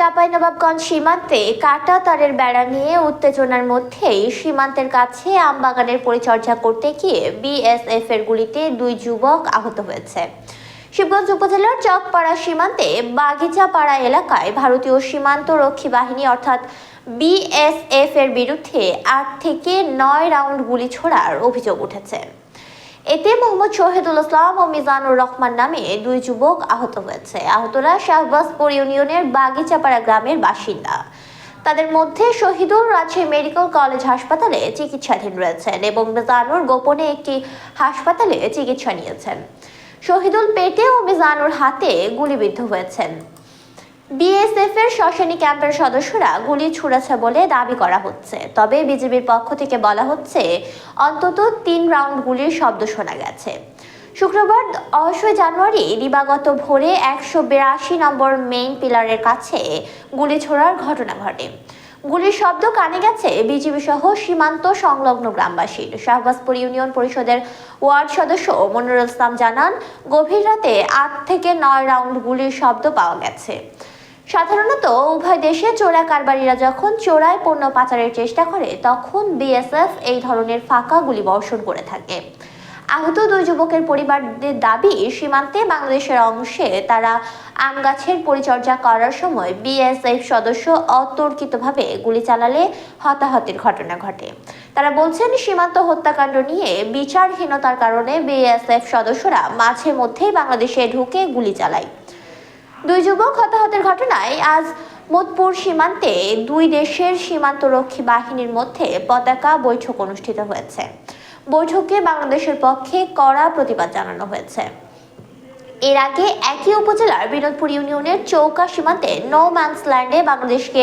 চাঁপাইনবাবগঞ্জ সীমান্তে কাটা তারের বেড়া নিয়ে উত্তেজনার মধ্যেই সীমান্তের কাছে আমবাগানের পরিচর্যা করতে গিয়ে বিএসএফ এর গুলিতে দুই যুবক আহত হয়েছে। শিবগঞ্জ উপজেলার চকপাড়া সীমান্তে বাগিচাপাড়া এলাকায় ভারতীয় সীমান্ত রক্ষী বাহিনী অর্থাৎ বিএসএফ এর বিরুদ্ধে আট থেকে নয় রাউন্ড গুলি ছোড়ার অভিযোগ উঠেছে। এতে মোহাম্মদ শহীদুল ইসলাম ও মিজানুর রহমান নামে দুই যুবক আহত হয়েছে। আহতরা শাহবাজপুর ইউনিয়নের বাগিচাপাড়া গ্রামের বাসিন্দা। তাদের মধ্যে শহীদুল রাজশাহী মেডিকেল কলেজ হাসপাতালে চিকিৎসাধীন রয়েছেন এবং মিজানুর গোপনে একটি হাসপাতালে চিকিৎসা নিয়েছেন। শহীদুল পেটে ও মিজানুর হাতে গুলিবিদ্ধ হয়েছেন। বিএসএফ এর শ্মশানী ক্যাম্পের সদস্যরা গুলি ছুড়েছে বলে দাবি করা হচ্ছে। তবে বিজেপির পক্ষ থেকে বলা হচ্ছে, অন্তত তিন রাউন্ড গুলির শব্দ শোনা গেছে। শুক্রবার দশই জানুয়ারি দিবাগত ভোরে একশো বিরাশি নম্বর মেইন পিলারের কাছে গুলি ছোড়ার ঘটনা ঘটে। গুলির শব্দ কানে গেছে বিজিবি সহ সীমান্ত সংলগ্ন গ্রামবাসীর। শাহবাজপুর ইউনিয়ন পরিষদের ওয়ার্ড সদস্য মনিরুল ইসলাম জানান, গভীর রাতে আট থেকে নয় রাউন্ড গুলির শব্দ পাওয়া গেছে। সাধারণত উভয় দেশে চোরা কারবারিরা যখন চোরায় পণ্য পাচারের চেষ্টা করে, তখন বিএসএফ এই ধরনের ফাঁকা গুলি বর্ষণ করে থাকে। আহত দুই যুবকের পরিবারদের দাবি, সীমান্তে বাংলাদেশের অংশে তারা আম গাছের পরিচর্যা করার সময় বিএসএফ সদস্য অতর্কিতভাবে গুলি চালালে হতাহতের ঘটনা ঘটে। তারা বলছেন, সীমান্ত হত্যাকাণ্ড নিয়ে বিচারহীনতার কারণে বিএসএফ সদস্যরা মাঝে মধ্যেই বাংলাদেশে ঢুকে গুলি চালায়। দুই যুবক হতাহতের ঘটনায় আজ মোদপুর সীমান্তে দুই দেশের সীমান্তরক্ষী বাহিনীর মধ্যে পতাকা বৈঠক অনুষ্ঠিত হয়েছে। বৈঠকে বাংলাদেশের পক্ষে কড়া প্রতিবাদ জানানো হয়েছে। এর আগে একই উপজেলার বিনোদপুর ইউনিয়নের চৌকা সীমান্তে নো ম্যানস ল্যান্ডে বাংলাদেশকে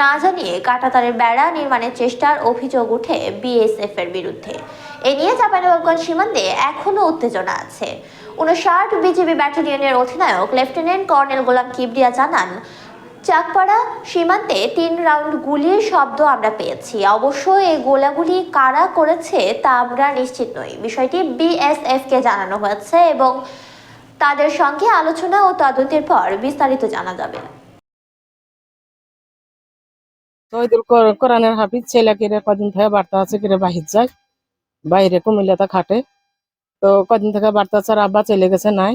না জানিয়ে কাঁটাতারের বেড়া নির্মাণের চেষ্টার অভিযোগ উঠে বিএসএফ এর বিরুদ্ধে। এ নিয়ে চাঁপাইনবাবগঞ্জ সীমান্তে এখনও উত্তেজনা আছে। উনষাট বিজিবি ব্যাটালিয়নের অধিনায়ক লেফটেন্যান্ট কর্নেল গোলাম কিবরিয়া জানান চাকপাড়া সীমান্তে তিন রাউন্ড গুলির শব্দ আমরা পেয়েছি। অবশ্য এই গোলাগুলি কারা করেছে তা আমরা নিশ্চিত নই। বিষয়টি বিএসএফ কে জানানো হয়েছে এবং তাদের সঙ্গে আলোচনা ও তদন্তের পর বিস্তারিত জানা যাবে। শহীদুল কোরআনের হাফিজ ছেলে কিরে কদিন থেকে বার্তা আছে কিরে বাহির যায় বাইরে কুমিল্লাতে খাটে। তো কদিন থেকে আছে আর আব্বা চলে গেছে নাই।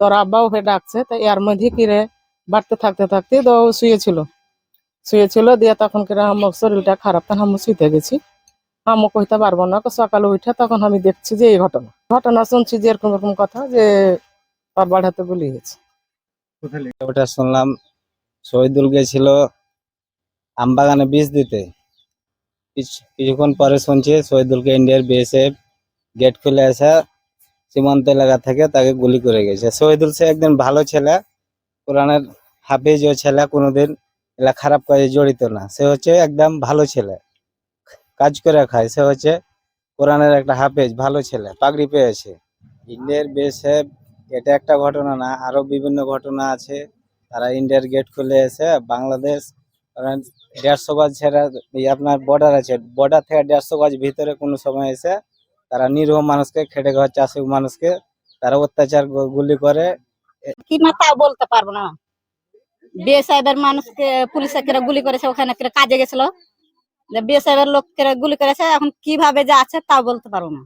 তোর আব্বা ওকে ডাকছে, তো এর মধ্যে কিরে বাড়তে থাকতে থাকতে তো ও শুয়েছিল। শুয়েছিল দিয়ে তখন কিরে আমার শরীরটা খারাপ, তখন আমি শুইতে গেছি। আমি কইতে পারব না সকালে উঠে তখন আমি দেখছি যে এই ঘটনা। ঘটনা শুনছি যে এরকম এরকম কথা যে তার বাড়াতে গুলি গেছে ওটা শুনলাম, শহীদুল গেছিল আমবাগানে বীজ দিতে। কিছু- কিছুক্ষণ পরে শুনছি শহীদুলকে ইন্ডিয়ার বিএসএফ গেট খুলে এসে সীমান্ত এলাকা থেকে তাকে গুলি করে গেছে। শহীদুল সে একদিন ভালো ছেলে, কোরআনের হাফিজ ও ছেলে, কোনোদিন এলা খারাপ কাজে জড়িত না। সে হচ্ছে একদম ভালো ছেলে। কাজ করে খায়। সে হচ্ছে কোরআনের একটা হাফেজ, ভালো ছেলে, পাগড়ি পেয়েছে। ইন্ডিয়ার বিএসএফ এটা একটা ঘটনা না, আরও বিভিন্ন ঘটনা আছে। তারা ইন্ডিয়ার গেট খুলে এসে বাংলাদেশ দেড়শো গজ ছেড়ে আপনার বর্ডার আছে। বর্ডার থেকে দেড়শো গজ ভিতরে কোনো সময় এসে তারা নিরীহ মানুষকে, খেটে খাওয়া চাষি মানুষকে তারা অত্যাচার গুলি করে। কি না তাও বলতে পারব না। বিয়ে সাহেবের মানুষকে, পুলিশে কেরা গুলি করেছে, ওখানে কেরা কাজে গেছিল। বিয়ে সাহেবের লোক কেরা গুলি করেছে, এখন কীভাবে যা আছে তা বলতে পারব না।